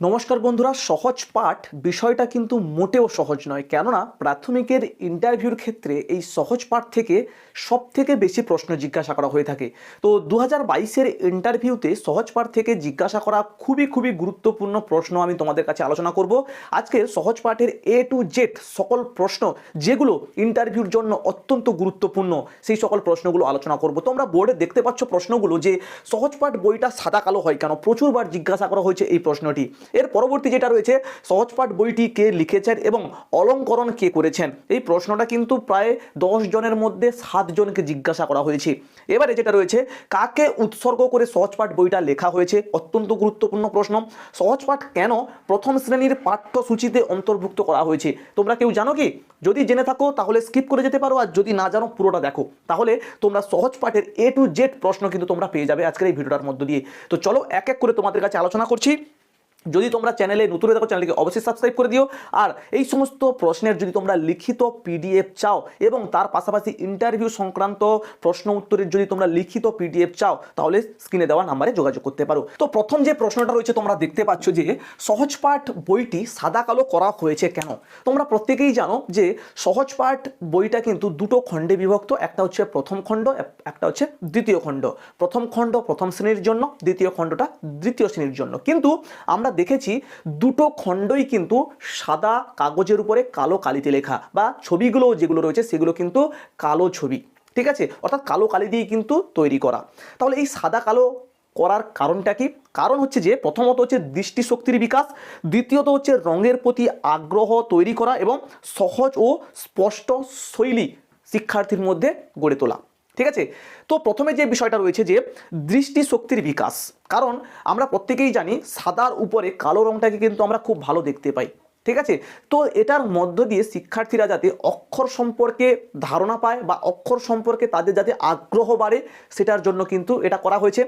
নমস্কার বন্ধুরা, সহজ পাঠ। বিষয়টা কিন্তু মোটেও সহজ নয়। কেননা, প্রাথমিকের ইন্টারভিউর ক্ষেত্রে এই সহজ পাঠ থেকে সব থেকে বেশি প্রশ্ন জিজ্ঞাসা করা হয়ে থাকে। তো দু হাজার বাইশের ইন্টারভিউতে সহজ পাঠ থেকে জিজ্ঞাসা করা খুবই খুবই গুরুত্বপূর্ণ প্রশ্ন আমি তোমাদের কাছে আলোচনা করব। আজকে সহজ পাঠের এ টু জেড সকল প্রশ্ন, যেগুলো ইন্টারভিউর জন্য অত্যন্ত গুরুত্বপূর্ণ, সেই সকল প্রশ্নগুলো আলোচনা করব। তোমরা বোর্ডে দেখতে পাচ্ছ প্রশ্নগুলো যে সহজ পাঠ বইটা সাদা কালো হয় কেন? প্রচুরবার জিজ্ঞাসা করা হয়েছে এই প্রশ্নটি। এর পরবর্তী যেটা রয়েছে, সহজপাঠ বইটি কে লিখেছেন এবং অলঙ্করণ কে করেছেন? এই প্রশ্নটা কিন্তু প্রায় দশ জনের মধ্যে সাতজনকে জিজ্ঞাসা করা হয়েছে। এবারে যেটা রয়েছে, কাকে উৎসর্গ করে সহজপাঠ বইটা লেখা হয়েছে? অত্যন্ত গুরুত্বপূর্ণ প্রশ্ন। সহজপাঠ কেন প্রথম শ্রেণির পাঠ্যসূচিতে অন্তর্ভুক্ত করা হয়েছে? তোমরা কেউ জানো কি? যদি জেনে থাকো, তাহলে স্কিপ করে যেতে পারো, আর যদি না জানো, পুরোটা দেখো। তাহলে তোমরা সহজ পাঠের এ টু জেড প্রশ্ন কিন্তু তোমরা পেয়ে যাবে আজকের এই ভিডিওটার মধ্য দিয়ে। তো চলো, এক এক করে তোমাদের কাছে আলোচনা করছি। যদি তোমরা চ্যানেলে নতুন থাকো চ্যানেলকে অবশ্যই সাবস্ক্রাইব করে দিও। আর এই সমস্ত প্রশ্নের যদি তোমরা লিখিত পিডিএফ চাও এবং তার পাশাপাশি ইন্টারভিউ সংক্রান্ত প্রশ্ন উত্তরের যদি তোমরা লিখিত পিডিএফ চাও, তাহলে স্ক্রিনে দেওয়া নাম্বারে যোগাযোগ করতে পারো। তো প্রথম যে প্রশ্নটা রয়েছে, তোমরা দেখতে পাচ্ছ যে সহজপাঠ বইটি সাদা কালো করা হয়েছে কেন? তোমরা প্রত্যেকেই জানো যে সহজপাঠ বইটা কিন্তু দুটো খণ্ডে বিভক্ত, একটা হচ্ছে প্রথম খণ্ড একটা হচ্ছে দ্বিতীয় খণ্ড। প্রথম খণ্ড প্রথম শ্রেণির জন্য, দ্বিতীয় খণ্ডটা দ্বিতীয় শ্রেণির জন্য। কিন্তু আমরা দেখেছি দুটো খণ্ডই কিন্তু সাদা কাগজের উপরে কালো কালিতে লেখা বা ছবিগুলো যেগুলো রয়েছে সেগুলো কিন্তু কালো ছবি, ঠিক আছে? অর্থাৎ কালো কালি দিয়ে কিন্তু তৈরি করা। তাহলে এই সাদা কালো করার কারণটা কি? কারণ হচ্ছে যে প্রথমত হচ্ছে দৃষ্টিশক্তির বিকাশ, দ্বিতীয়ত হচ্ছে রঙের প্রতি আগ্রহ তৈরি করা এবং সহজ ও স্পষ্ট শৈলী শিক্ষার্থীর মধ্যে গড়ে তোলা। ঠিক আছে? তো প্রথমে যে বিষয়টা রয়েছে যে দৃষ্টিশক্তির বিকাশ, কারণ আমরা প্রত্যেকেই জানি সাদার উপরে কালো রঙটাকে কিন্তু আমরা খুব ভালো দেখতে পাই, ঠিক আছে? তো এটার মধ্য দিয়ে শিক্ষার্থীরা যাতে অক্ষর সম্পর্কে ধারণা পায় বা অক্ষর সম্পর্কে তাদের যাতে আগ্রহ বাড়ে, সেটার জন্য কিন্তু এটা করা হয়েছে।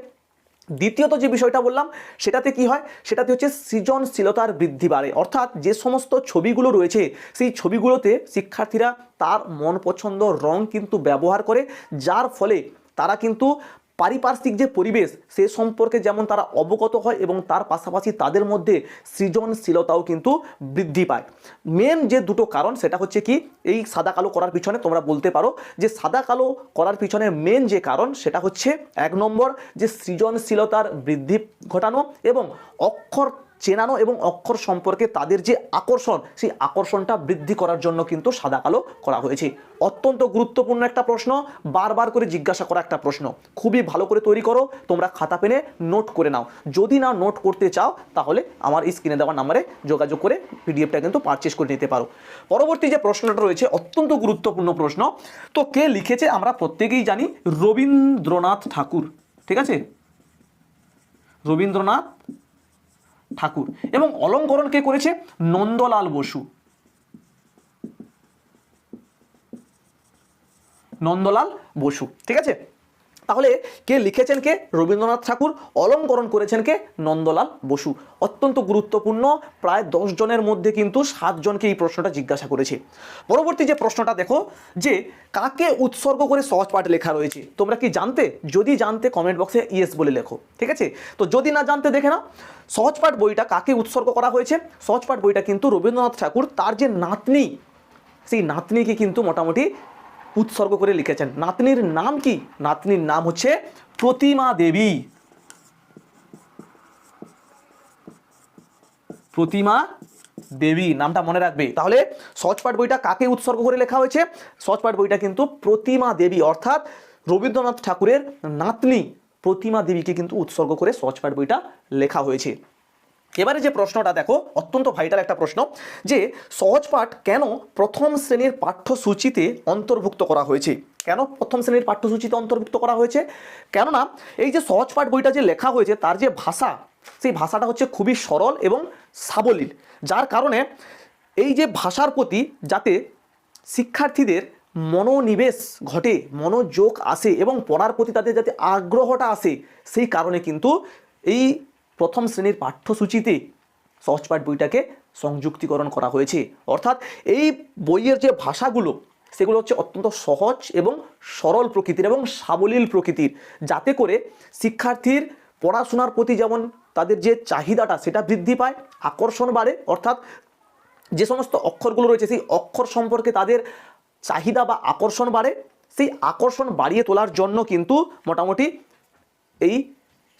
দ্বিতীয়ত যে বিষয়টা বললাম, সেটাতে কি হয়? সেটাতে হচ্ছে সৃজনশীলতার বৃদ্ধি বাড়ে। অর্থাৎ যে সমস্ত ছবিগুলো রয়েছে, সেই ছবিগুলোতে শিক্ষার্থীরা তার মন পছন্দ রং কিন্তু ব্যবহার করে, যার ফলে তারা কিন্তু পারিপার্শ্বিক যে পরিবেশ, সে সম্পর্কে যেমন তারা অবগত হয় এবং তার পাশাপাশি তাদের মধ্যে সৃজনশীলতাও কিন্তু বৃদ্ধি পায়। মেন যে দুটো কারণ, সেটা হচ্ছে কি, এই সাদা কালো করার পিছনে তোমরা বলতে পারো যে সাদা কালো করার পিছনে মেন যে কারণ, সেটা হচ্ছে এক নম্বর যে সৃজনশীলতার বৃদ্ধি ঘটানো এবং অক্ষর চেনানো এবং অক্ষর সম্পর্কে তাদের যে আকর্ষণ, সেই আকর্ষণটা বৃদ্ধি করার জন্য কিন্তু সাদা কালো করা হয়েছে। অত্যন্ত গুরুত্বপূর্ণ একটা প্রশ্ন, বারবার করে জিজ্ঞাসা করা একটা প্রশ্ন। খুবই ভালো করে তৈরি করো, তোমরা খাতা পেনে নোট করে নাও। যদি না নোট করতে চাও, তাহলে আমার স্ক্রিনে দেওয়া নাম্বারে যোগাযোগ করে পিডিএফটা কিন্তু পারচেস করে নিতে পারো। পরবর্তী যে প্রশ্নটা রয়েছে, অত্যন্ত গুরুত্বপূর্ণ প্রশ্ন। তো কে লিখেছে, আমরা প্রত্যেকেই জানি, রবীন্দ্রনাথ ঠাকুর। ঠিক আছে? রবীন্দ্রনাথ ঠাকুর। এবং অলঙ্করণ কে করেছে? নন্দলাল বসু। নন্দলাল বসু। ঠিক আছে? তাহলে কে লিখেছেন কে? রবীন্দ্রনাথ ঠাকুর। অলঙ্করণ করেছেন কে? নন্দলাল বসু। অত্যন্ত গুরুত্বপূর্ণ। প্রায় দশ জনের মধ্যে কিন্তু সাতজনকে এই প্রশ্নটা জিজ্ঞাসা করেছে। পরবর্তী যে প্রশ্নটা দেখো, যে কাকে উৎসর্গ করে সহজ পাঠ লেখা রয়েছে? তোমরা কি জানতে? যদি জানতে কমেন্ট বক্সে ইয়েস বলে লেখো। ঠিক আছে? তো যদি না জানতে, দেখে না সহজপাঠ বইটা কাকে উৎসর্গ করা হয়েছে? সহজপাঠ বইটা কিন্তু রবীন্দ্রনাথ ঠাকুর, তার যে নাতনি, সেই নাতনিকে কিন্তু মোটামুটি উৎসর্গ করে লিখেছেন। নাতনির নাম কি? নাতনির নাম হচ্ছে প্রতিমা দেবী। প্রতিমা দেবী, নামটা মনে রাখবে। তাহলে সচপাট বইটা কাকে উৎসর্গ করে লেখা হয়েছে? সচপাট বইটা কিন্তু প্রতিমা দেবী, অর্থাৎ রবীন্দ্রনাথ ঠাকুরের নাতনি প্রতিমা দেবীকে কিন্তু উৎসর্গ করে সচপাট বইটা লেখা হয়েছে। এবারে যে প্রশ্নটা দেখো, অত্যন্ত ভাইটাল একটা প্রশ্ন, যে সহজপাঠ কেন প্রথম শ্রেণির পাঠ্যসূচিতে অন্তর্ভুক্ত করা হয়েছে? কেন প্রথম শ্রেণির পাঠ্যসূচিতে অন্তর্ভুক্ত করা হয়েছে? কেননা এই যে সহজপাঠ বইটা যে লেখা হয়েছে, তার যে ভাষা, সেই ভাষাটা হচ্ছে খুবই সরল এবং সাবলীল, যার কারণে এই যে ভাষার প্রতি যাতে শিক্ষার্থীদের মনোনিবেশ ঘটে, মনোযোগ আসে এবং পড়ার প্রতি তাদের যাতে আগ্রহটা আসে, সেই কারণে কিন্তু এই প্রথম শ্রেণির পাঠ্যসূচিতে সহজপাঠ বইটাকে সংযুক্তিকরণ করা হয়েছে। অর্থাৎ এই বইয়ের যে ভাষাগুলো, সেগুলো হচ্ছে অত্যন্ত সহজ এবং সরল প্রকৃতির এবং সাবলীল প্রকৃতির। যাতে করে শিক্ষার্থীর পড়াশোনার প্রতি যেমন তাদের যে চাহিদাটা, সেটা বৃদ্ধি পায়, আকর্ষণ বাড়ে, অর্থাৎ যে সমস্ত অক্ষরগুলো রয়েছে, সেই অক্ষর সম্পর্কে তাদের চাহিদা বা আকর্ষণ বাড়ে। সেই আকর্ষণ বাড়িয়ে তোলার জন্য কিন্তু মোটামুটি এই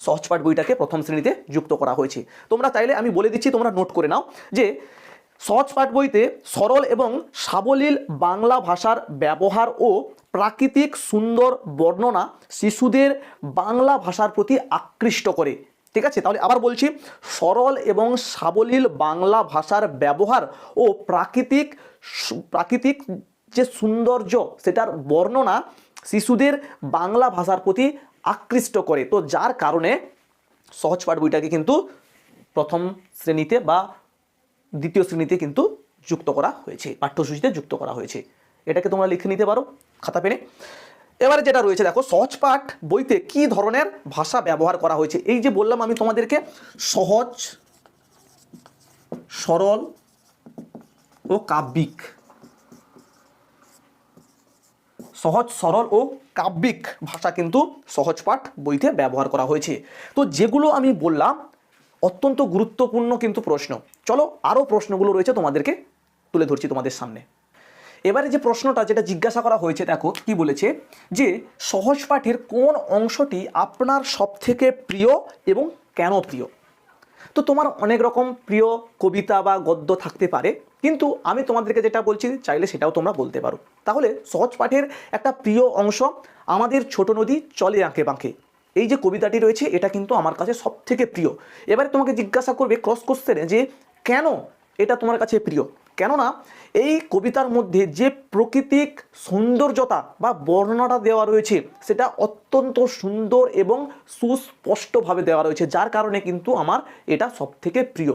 সহজপাঠ বইটাকে প্রথম শ্রেণীতে যুক্ত করা হয়েছে। তোমরা চাইলে আমি বলে দিচ্ছি, তোমরা নোট করে নাও যে সহজপাঠ বইতে সরল এবং সাবলীল বাংলা ভাষার ব্যবহার ও প্রাকৃতিক সুন্দর বর্ণনা শিশুদের বাংলা ভাষার প্রতি আকৃষ্ট করে। ঠিক আছে? তাহলে আবার বলছি, সরল এবং সাবলীল বাংলা ভাষার ব্যবহার ও প্রাকৃতিক প্রাকৃতিক যে সৌন্দর্য, সেটার বর্ণনা শিশুদের বাংলা ভাষার প্রতি আকৃষ্ট করে। তো যার কারণে সহজ পাঠ বইটাকে কিন্তু প্রথম শ্রেণীতে বা দ্বিতীয় শ্রেণীতে কিন্তু যুক্ত করা হয়েছে, পাঠ্যসূচিতে যুক্ত করা হয়েছে। এটাকে তোমরা লিখে নিতে পারো খাতা পেনে। এবারে যেটা রয়েছে, দেখো, সহজ পাঠ বইতে কি ধরনের ভাষা ব্যবহার করা হয়েছে? এই যে বললাম আমি তোমাদেরকে, সহজ, সরল ও কাব্যিক। সহজ, সরল ও কাব্যিক ভাষা কিন্তু সহজপাঠ বইতে ব্যবহার করা হয়েছে। তো যেগুলো আমি বললাম, অত্যন্ত গুরুত্বপূর্ণ কিন্তু প্রশ্ন। চলো আরও প্রশ্নগুলো রয়েছে তোমাদেরকে তুলে ধরছি তোমাদের সামনে। এবারে যে প্রশ্নটা যেটা জিজ্ঞাসা করা হয়েছে, দেখো, কি বলেছে? যে সহজ পাঠের কোন অংশটি আপনার সবথেকে প্রিয় এবং কেন প্রিয়? তো তোমার অনেক রকম প্রিয় কবিতা বা গদ্য থাকতে পারে। কিন্তু আমি তোমাদেরকে যেটা বলছি, চাইলে সেটাও তোমরা বলতে পারো। তাহলে সহজ পাঠের একটা প্রিয় অংশ, আমাদের ছোট নদী চলে আঁকে বাঁকে। এই যে কবিতাটি রয়েছে, এটা কিন্তু আমার কাছে সব থেকে প্রিয়। এবারে তোমাকে জিজ্ঞাসা করবে ক্রস কোশ্চেনে যে, কেন এটা তোমার কাছে প্রিয়? কেননা এই কবিতার মধ্যে যে প্রাকৃতিক সৌন্দর্যতা বা বর্ণনাটা দেওয়া রয়েছে, সেটা অত্যন্ত সুন্দর এবং সুস্পষ্টভাবে দেওয়া রয়েছে। যার কারণে কিন্তু আমার এটা সব থেকে প্রিয়।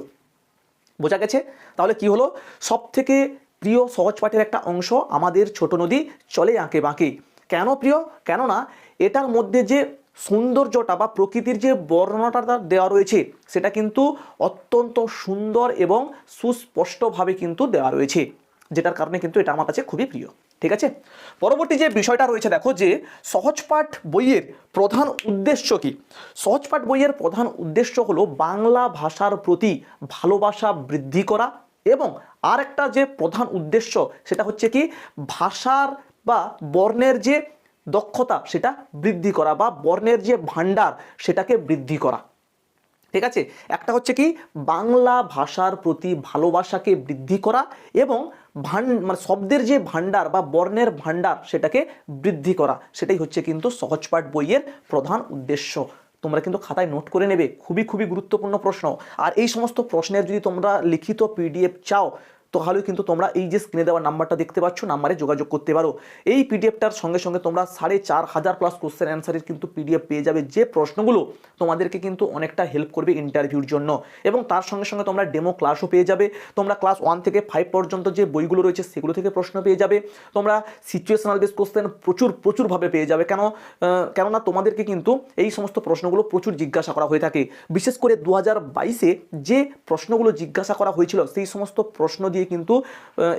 বোঝা গেছে? তাহলে কি হলো? সব থেকে প্রিয় সহজপাঠের একটা অংশ আমাদের ছোট নদী চলে আঁকে বাঁকে। কেন প্রিয়? কেননা এটার মধ্যে যে সৌন্দর্যটা বা প্রকৃতির যে বর্ণনাটা দেওয়া রয়েছে, সেটা কিন্তু অত্যন্ত সুন্দর এবং সুস্পষ্টভাবে কিন্তু দেওয়া রয়েছে, যেটার কারণে কিন্তু এটা আমার কাছে খুবই প্রিয়। ঠিক আছে? পরবর্তী যে বিষয়টা রয়েছে, দেখো যে সহজপাঠ বইয়ের প্রধান উদ্দেশ্য কি? সহজপাঠ বইয়ের প্রধান উদ্দেশ্য হলো বাংলা ভাষার প্রতি ভালোবাসা বৃদ্ধি করা এবং আর একটা যে প্রধান উদ্দেশ্য, সেটা হচ্ছে কি ভাষার বা বর্ণের যে দক্ষতা, সেটা বৃদ্ধি করা বা বর্ণের যে ভাণ্ডার, সেটাকে বৃদ্ধি করা। ঠিক আছে? একটা হচ্ছে কি বাংলা ভাষার প্রতি ভালোবাসাকে বৃদ্ধি করা এবং ভান মানে শব্দের যে ভাণ্ডার বা বর্ণের ভাণ্ডার সেটাকে বৃদ্ধি করা, সেটাই হচ্ছে কিন্তু সহজপাঠ বইয়ের প্রধান উদ্দেশ্য। তোমরা কিন্তু খাতায় নোট করে নেবে, খুবই খুবই গুরুত্বপূর্ণ প্রশ্ন। আর এই সমস্ত প্রশ্নের যদি তোমরা লিখিত পিডিএফ চাও তাহলে কিন্তু তোমরা এই যে স্ক্রিনে দেওয়া নাম্বারটা দেখতে পাচ্ছ নাম্বারে যোগাযোগ করতে পারো। এই পিডিএফটার সঙ্গে সঙ্গে তোমরা সাড়ে চার হাজার প্লাস কোশ্চেন অ্যান্সারের কিন্তু পিডিএফ পেয়ে যাবে। যে প্রশ্নগুলো তোমাদেরকে কিন্তু অনেকটা হেল্প করবে ইন্টারভিউর জন্য। এবং তার সঙ্গে সঙ্গে তোমরা ডেমো ক্লাসও পেয়ে যাবে। তোমরা ক্লাস ওয়ান থেকে ফাইভ পর্যন্ত যে বইগুলো রয়েছে, সেগুলো থেকে প্রশ্ন পেয়ে যাবে। তোমরা সিচুয়েশনাল বেস কোশ্চেন প্রচুর প্রচুরভাবে পেয়ে যাবে। কেন কেননা তোমাদেরকে কিন্তু এই সমস্ত প্রশ্নগুলো প্রচুর জিজ্ঞাসা করা হয়ে থাকে। বিশেষ করে দু হাজার বাইশে যে প্রশ্নগুলো জিজ্ঞাসা করা হয়েছিল, সেই সমস্ত প্রশ্ন দিয়ে কিন্তু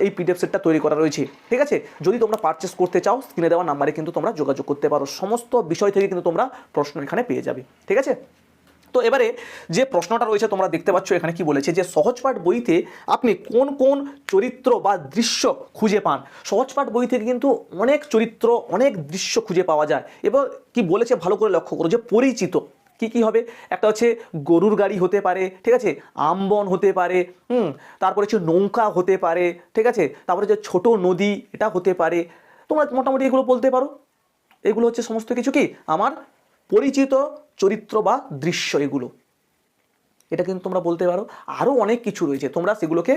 এই পিডিএফ সেটটা তৈরি করা রয়েছে। ঠিক আছে? যদি তোমরা পারচেস করতে চাও স্ক্রিনে দেওয়া নাম্বারে কিন্তু তোমরা যোগাযোগ করতে পারো। সমস্ত বিষয় থেকে কিন্তু তোমরা প্রশ্ন এখানে পেয়ে যাবে। ঠিক আছে? তো এবারে যে প্রশ্নটা রয়েছে, তোমরা দেখতে পাচ্ছ এখানে কি বলেছে যে সহজপাঠ বইতে আপনি কোন কোন চরিত্র বা দৃশ্য খুঁজে পান? সহজপাঠ বই থেকে কিন্তু অনেক চরিত্র, অনেক দৃশ্য খুঁজে পাওয়া যায়। এবার কি বলেছে ভালো করে লক্ষ্য করো যে, পরিচিত। কি কি হবে? একটা হচ্ছে গরুর গাড়ি হতে পারে, ঠিক আছে? আমবন হতে পারে, হুম? তারপরে হচ্ছে নৌকা হতে পারে, ঠিক আছে? তারপরে হচ্ছে ছোট নদী, এটা হতে পারে। তোমরা মোটামুটি এগুলো বলতে পারো। এগুলো হচ্ছে সমস্ত কিছু কি? আমার পরিচিত চরিত্র বা দৃশ্য এগুলো। এটা কিন্তু তোমরা বলতে পারো। আরও অনেক কিছু রয়েছে। তোমরা সেগুলোকে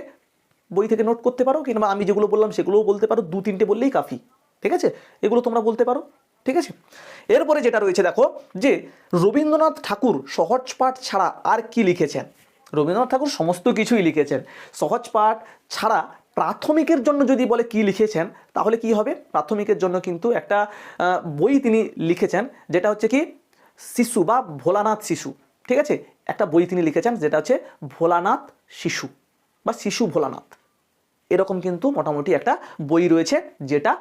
বই থেকে নোট করতে পারো, কিংবা আমি যেগুলো বললাম সেগুলোও বলতে পারো। দু, তিনটে বললেই কাফি, ঠিক আছে? এগুলো তোমরা বলতে পারো। ঠিক আছে? এরপরে যেটা রয়েছে, দেখো, যে রবীন্দ্রনাথ ঠাকুর সহজ পাঠ ছাড়া আর কি লিখেছেন? রবীন্দ্রনাথ ঠাকুর সমস্ত কিছুই লিখেছেন। সহজ পাঠ ছাড়া প্রাথমিকের জন্য যদি বলে কি লিখেছেন, তাহলে কি হবে? প্রাথমিকের জন্য কিন্তু একটা বই তিনি লিখেছেন, যেটা হচ্ছে কি? শিশু বা ভোলানাথ শিশু। ঠিক আছে? একটা বই তিনি লিখেছেন, যেটা হচ্ছে ভোলানাথ শিশু বা শিশু ভোলানাথ। এরকম কিন্তু মোটামুটি একটা বই রয়েছে, যেটা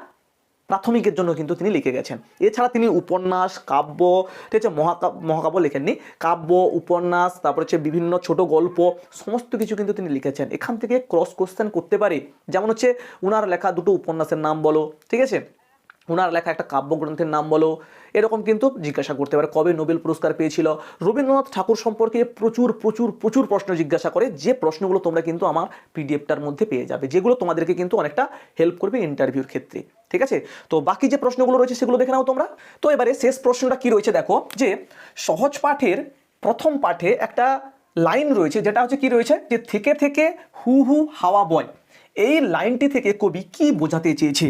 প্রাথমিকের জন্য কিন্তু তিনি লিখে গেছেন। এছাড়া তিনি উপন্যাস, কাব্য, ঠিক আছে মহাকাব্য মহাকাব্য লেখেননি। কাব্য, উপন্যাস, তারপর হচ্ছে বিভিন্ন ছোট গল্প, সমস্ত কিছু কিন্তু তিনি লিখেছেন। এখান থেকে ক্রস কোশ্চেন করতে পারি। যেমন হচ্ছে, উনার লেখা দুটো উপন্যাসের নাম বলো, ঠিক আছে? ওনার লেখা একটা কাব্যগ্রন্থের নাম বলো। এরকম কিন্তু জিজ্ঞাসা করতে পারে, কবে নোবেল পুরস্কার পেয়েছিল? রবীন্দ্রনাথ ঠাকুর সম্পর্কে প্রচুর প্রচুর প্রচুর প্রশ্ন জিজ্ঞাসা করে, যে প্রশ্নগুলো তোমরা কিন্তু আমার পিডিএফটার মধ্যে পেয়ে যাবে, যেগুলো তোমাদেরকে কিন্তু অনেকটা হেল্প করবে ইন্টারভিউর ক্ষেত্রে, ঠিক আছে? তো বাকি যে প্রশ্নগুলো রয়েছে সেগুলো দেখে নাও তোমরা। তো এবারে শেষ প্রশ্নটা কি রয়েছে দেখো, যে সহজ পাঠের প্রথম পাঠে একটা লাইন রয়েছে, যেটা হচ্ছে কি রয়েছে? যে থেকে থেকে হু হু হাওয়া বয়। এই লাইনটি থেকে কবি কি বোঝাতে চেয়েছে?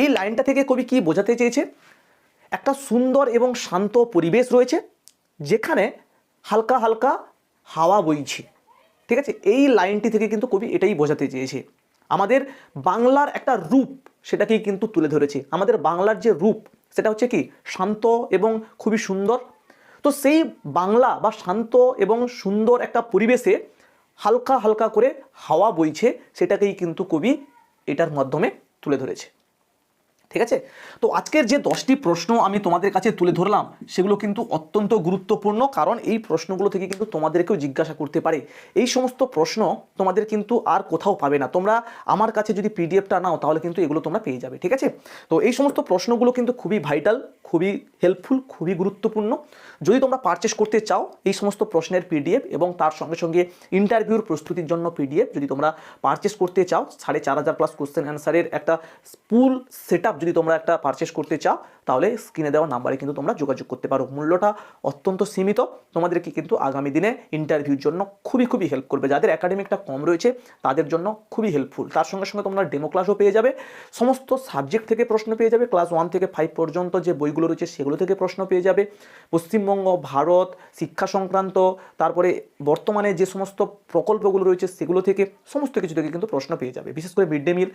এই লাইনটা থেকে কবি কি বোঝাতে চেয়েছে? একটা সুন্দর এবং শান্ত পরিবেশ রয়েছে, যেখানে হালকা হালকা হাওয়া বইছে। ঠিক আছে? এই লাইনটি থেকে কিন্তু কবি এটাই বোঝাতে চেয়েছে। আমাদের বাংলার একটা রূপ সেটাকেই কিন্তু তুলে ধরেছে। আমাদের বাংলার যে রূপ, সেটা হচ্ছে কি? শান্ত এবং খুবই সুন্দর। তো সেই বাংলা বা শান্ত এবং সুন্দর একটা পরিবেশে হালকা হালকা করে হাওয়া বইছে, সেটাকেই কিন্তু কবি এটার মাধ্যমে তুলে ধরেছে। ঠিক আছে? তো আজকের যে দশটি প্রশ্ন আমি তোমাদের কাছে তুলে ধরলাম, সেগুলো কিন্তু অত্যন্ত গুরুত্বপূর্ণ, কারণ এই প্রশ্নগুলো থেকে কিন্তু তোমাদেরকেও জিজ্ঞাসা করতে পারে। এই সমস্ত প্রশ্ন তোমাদের কিন্তু আর কোথাও পাবে না। তোমরা আমার কাছে যদি পিডিএফটা নাও, তাহলে কিন্তু এগুলো তোমরা পেয়ে যাবে, ঠিক আছে? তো এই সমস্ত প্রশ্নগুলো কিন্তু খুবই ভাইটাল খুবই হেল্পফুল খুবই গুরুত্বপূর্ণ। যদি তোমরা পারচেস করতে চাও এই সমস্ত প্রশ্নের পিডিএফ এবং তার সঙ্গে সঙ্গে ইন্টারভিউর প্রস্তুতির জন্য পিডিএফ যদি তোমরা পারচেস করতে চাও, সাড়ে চার হাজার প্লাস কোশ্চেন অ্যান্সারের একটা ফুল সেট যদি তোমরা একটা পারচেস করতে চাও, তাহলে স্ক্রিনে দেওয়া নাম্বারে কিন্তু তোমরা যোগাযোগ করতে পারো। মূল্যটা অত্যন্ত সীমিত। তোমাদেরকে কিন্তু আগামী দিনে ইন্টারভিউর জন্য খুবই খুবই হেল্প করবে। যাদের একাডেমিকটা কম রয়েছে, তাদের জন্য খুবই হেল্পফুল তার সঙ্গে সঙ্গে তোমরা ডেমো ক্লাসও পেয়ে যাবে। সমস্ত সাবজেক্ট থেকে প্রশ্ন পেয়ে যাবে। ক্লাস ওয়ান থেকে ফাইভ পর্যন্ত যে বইগুলো রয়েছে, সেগুলো থেকে প্রশ্ন পেয়ে যাবে। পশ্চিমবঙ্গ, ভারত, শিক্ষা সংক্রান্ত, তারপরে বর্তমানে যে সমস্ত প্রকল্পগুলো রয়েছে, সেগুলো থেকে সমস্ত কিছু থেকে কিন্তু প্রশ্ন পেয়ে যাবে। বিশেষ করে মিড ডে মিল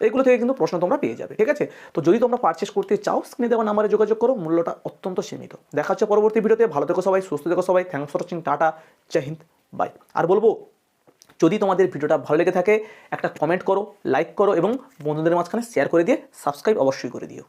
এগুলো থেকে কিন্তু প্রশ্ন তোমরা পেয়ে যাবে। ঠিক আছে? তো যদি তোমরা পারচেস করতে চাও স্ক্রিনে দেওয়া নাম্বারে যোগাযোগ করো, মূল্যটা অত্যন্ত সীমিত। দেখা হচ্ছে পরবর্তী ভিডিওতে ভালো থেকো সবাই, সুস্থ থেকো সবাই। Thanks for watching tata, Jai Hind bye আর বলব, যদি তোমাদের ভিডিওটা ভালো লেগে থাকে, একটা কমেন্ট করো লাইক করো এবং বন্ধুদের মাঝখানে শেয়ার করে দিয়ে সাবস্ক্রাইব অবশ্যই করে দিও।